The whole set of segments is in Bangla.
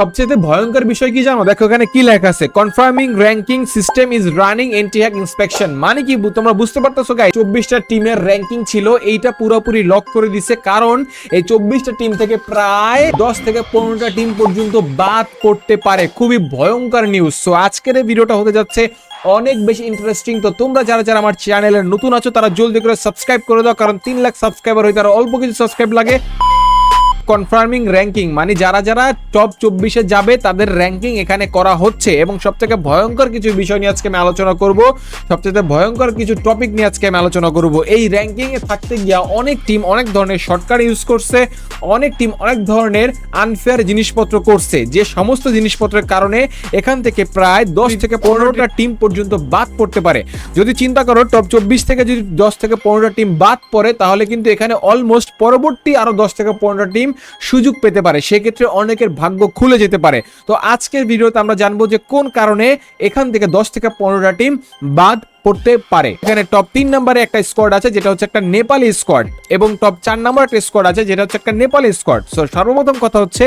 সবচেয়ে ভয়ঙ্কর বিষয় কি জানো? দেখো এখানে কি লেখা আছে? Confirming ranking system is running anti hack inspection মানে কি তোমরা বুঝতে পারতেছো গাই চব্বিশটা টিমের র্যাঙ্কিং ছিল, এইটা পুরোপুরি লক করে দিছে। কারণ এই চব্বিশটা টিম থেকে প্রায় দশ থেকে পনেরোটা টিম পর্যন্ত বাদ করতে পারে। খুবই ভয়ঙ্কর নিউজ সো আজকের এই ভিডিওটা হতে যাচ্ছে অনেক বেশি ইন্টারেস্টিং তো তোমরা যারা যারা আমার চ্যানেলের নতুন আছো, তারা জলদি করে সাবস্ক্রাইব করে দাও, কারণ তিন লাখ সাবস্ক্রাইবার হইতে আরও অল্প কিছু সাবস্ক্রাইব লাগে। কনফার্মিং র্যাঙ্কিং মানে যারা যারা টপ চব্বিশে যাবে, তাদের র্যাঙ্কিং এখানে করা হচ্ছে। এবং সব থেকে ভয়ঙ্কর কিছু বিষয় নিয়ে আজকে আমি আলোচনা করব সবচেয়ে ভয়ঙ্কর কিছু টপিক নিয়ে আজকে আমি আলোচনা করব। এই র্যাঙ্কিং এ থাকতে গিয়া অনেক টিম অনেক ধরনের শর্টকাট ইউজ করছে, অনেক টিম অনেক ধরনের আনফেয়ার জিনিসপত্র করছে। যে সমস্ত জিনিসপত্রের কারণে এখান থেকে প্রায় দশ থেকে পনেরোটা টিম পর্যন্ত বাদ পড়তে পারে। যদি চিন্তা করো টপ চব্বিশ থেকে যদি দশ থেকে পনেরোটা টিম বাদ পড়ে, তাহলে কিন্তু এখানে অলমোস্ট পরবর্তী আরও দশ থেকে পনেরোটা টিম সুযোগ পেতে পারে, সেক্ষেত্রে অনেকের ভাগ্য খুলে যেতে পারে। তো আজকের ভিডিওতে আমরা জানব যে কোন কারণে এখান থেকে দশ থেকে পনেরোটা টিম বাদ পড়তে পারে। এখানে টপ তিন নম্বরে একটা স্কোয়াড আছে, যেটা হচ্ছে একটা নেপালি স্কোয়াড এবং টপ চার নম্বর একটা স্কোয়াড আছে, যেটা হচ্ছে একটা নেপালি স্কোয়াড সো সর্বপ্রথম কথা হচ্ছে,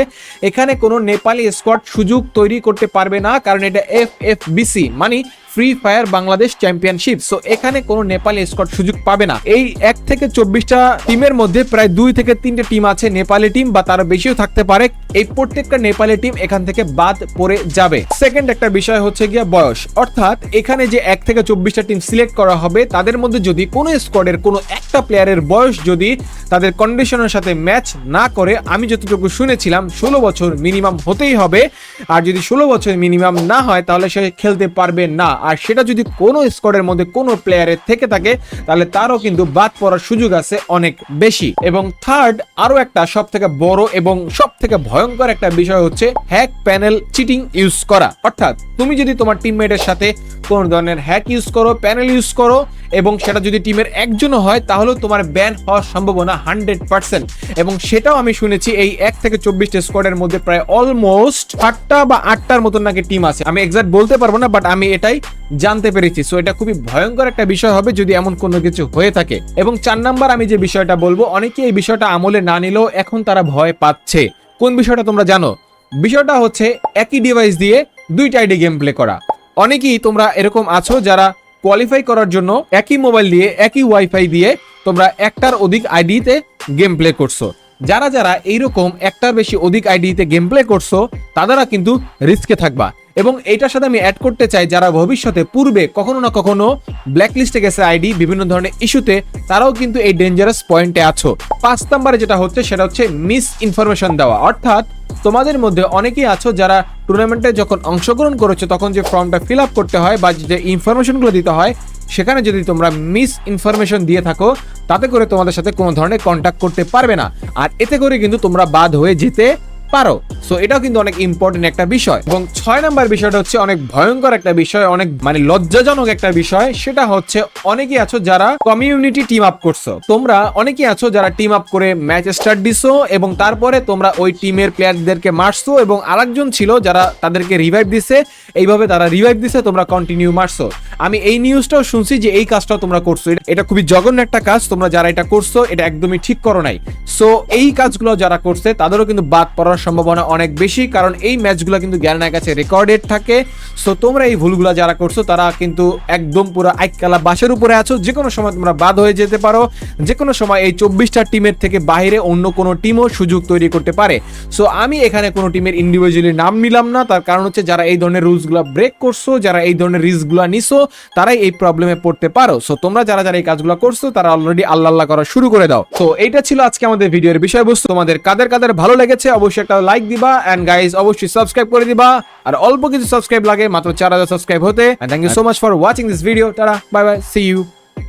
এখানে কোনো নেপালি স্কোয়াড সুযোগ তৈরি করতে পারবে না, কারণ এটা এফ এফ বিসি মানে free fire Bangladesh championship so এখানে কোনো নেপালি স্কট সুযোগ পাবে না। এই এক থেকে চব্বিশটা টিমের মধ্যে প্রায় দুই থেকে তিনটে টিম আছে নেপালি টিম বা তারা বেশিও থাকতে পারে। এই প্রত্যেকটা নেপালি টিম এখান থেকে বাদ পড়ে যাবে। সেকেন্ড একটা বিষয় হচ্ছে গিয়া বয়স। অর্থাৎ এখানে যে এক থেকে চব্বিশটা টিম সিলেক্ট করা হবে, তাদের মধ্যে যদি কোনো স্কোয়াডের কোনো একটা প্লেয়ারের বয়স যদি তাদের কন্ডিশনের সাথে ম্যাচ না করে, আমি যতটুকু শুনেছিলাম, ষোলো বছর মিনিমাম হতেই হবে। আর যদি ষোলো বছর মিনিমাম না হয়, তাহলে সে খেলতে পারবে না। আর সেটা যদি কোনো স্কোয়াডের মধ্যে কোনো প্লেয়ারের থেকে থাকে, তাহলে তারও কিন্তু বাদ পড়ার সুযোগ আছে অনেক বেশি। এবং থার্ড আরও একটা সব থেকে বড় এবং সব থেকে ভয়ঙ্কর একটা বিষয় হচ্ছে হ্যাক প্যানেল চিটিং ইউজ করা। অর্থাৎ তুমি যদি তোমার টিমমেটের সাথে কোন ধরনের হ্যাক ইউজ করো প্যানেল ইউজ করো এবং সেটা যদি টিমের একজনও হয়, তাহলেও তোমার ব্যান হওয়ার সম্ভাবনা হান্ড্রেড পার্সেন্ট এবং সেটাও আমি শুনেছি এই এক থেকে চব্বিশটা স্কোয়াডের মধ্যে প্রায় অলমোস্ট আটটা বা আটটার মতন নাকি টিম আছে। আমি এক্সাক্ট বলতে পারব না বাট আমি এটাই জানতে পেরেছি। সো এটা খুবই ভয়ঙ্কর একটা বিষয় হবে যদি এমন কোনো কিছু হয়ে থাকে। এবং চার নাম্বার আমি যে বিষয়টা বলব অনেকে এই বিষয়টা আমলে না নিলেও এখন তারা ভয় পাচ্ছে। কোন বিষয়টা তোমরা জানো? বিষয়টা হচ্ছে একই ডিভাইস দিয়ে দুইটা আইডি গেম প্লে করা। অনেকেই তোমরা এরকম আছো যারা কোয়ালিফাই করার জন্য একই মোবাইল দিয়ে, একই ওয়াইফাই দিয়ে তোমরা একটার অধিক আইডিতে গেম প্লে করছ। যারা যারা এইরকম একটার বেশি অধিক আইডিতে গেম প্লে করছ তারা কিন্তু রিস্কে থাকবা। এবং এইটার সাথে আমি অ্যাড করতে চাই, যারা ভবিষ্যতে, পূর্বে কখনো না কখনো ব্ল্যাক লিস্টে গেছে আইডি বিভিন্ন ধরনের ইস্যুতে তারাও কিন্তু এই ডেঞ্জারাস পয়েন্টে আছো। পাঁচ নাম্বারে যেটা হচ্ছে, সেটা হচ্ছে মিস ইনফরমেশন দেওয়া। অর্থাৎ তোমাদের মধ্যে অনেকেই আছো যারা টুর্নামেন্টে যখন অংশগ্রহণ করেছ, তখন যে ফর্মটা ফিল আপ করতে হয় বা যে ইনফরমেশনগুলো দিতে হয় সেখানে যদি তোমরা মিস ইনফরমেশন দিয়ে থাকো, তাতে করে তোমাদের সাথে কোনো ধরনের কন্ট্যাক্ট করতে পারবে না। আর এতে করে কিন্তু তোমরা বাদ হয়ে যেতে পারো। সো এটাও কিন্তু অনেক ইম্পর্টেন্ট একটা বিষয়। এবং ছয় নাম্বার বিষয়টা হচ্ছে অনেক ভয়ঙ্কর একটা বিষয়, অনেক মানে লজ্জাজনক একটা বিষয়। সেটা হচ্ছে অনেকেই আছো যারা কমিউনিটি টিম আপ করছ। তোমরা অনেকেই আছো যারা টিম আপ করে ম্যাচ স্টার্ট দিছো এবং তারপরে তোমরা ওই টিমের প্লেয়ারদেরকে মারছো এবং আরেকজন ছিল যারা তাদেরকে রিভাইভ দিছে। এইভাবে তারা রিভাইভ দিছে, তোমরা কন্টিনিউ মারছো। আমি এই নিউজটাও শুনছি যে এই কাজটাও তোমরা করছ। এটা- খুবই জঘন্য একটা কাজ, তোমরা যারা এটা করছ, এটা একদমই ঠিক করো নাই। সো এই কাজগুলো যারা করছে, তাদেরও কিন্তু বাদ পড়ার সম্ভাবনা অনেক বেশি, কারণ এই ম্যাচগুলো কিন্তু জ্ঞানের কাছে রেকর্ডেড থাকে। সো তোমরা এই ভুলগুলো যারা করছ, তারা কিন্তু একদম পুরো আইকালা বাসের উপরে আছো। যে কোনো সময় তোমরা বাদ হয়ে যেতে পারো। যে কোনো সময় এই চব্বিশটা টিমের থেকে বাইরে অন্য কোনো টিমও সুযোগ তৈরি করতে পারে। সো আমি এখানে কোনো টিমের ইন্ডিভিজুয়ালি নাম নিলাম না। তার কারণ হচ্ছে, যারা এই ধরনের রুলসগুলো ব্রেক করছ, যারা এই ধরনের রিস্কগুলো নিছো তারাই এই প্রবলেমে পড়তে পারো। সো তোমরা যারা যারা এই কাজগুলো করছ, তারা অলরেডি আল্লাহ আল্লাহ করা শুরু করে দাও। তো এইটা ছিল আজকে আমাদের ভিডিওর বিষয়বস্তু। তোমাদের কাদের কাদের ভালো লেগেছে, অবশ্যই একটা লাইক দিবা। এন্ড গাইজ অবশ্যই সাবস্ক্রাইব করে দিবা। আর অল্প কিছু সাবস্ক্রাইব লাগে, মাত্র চার হাজার সাবস্ক্রাইব হতে। Thank you so much for watching this video তারা bye bye see you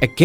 again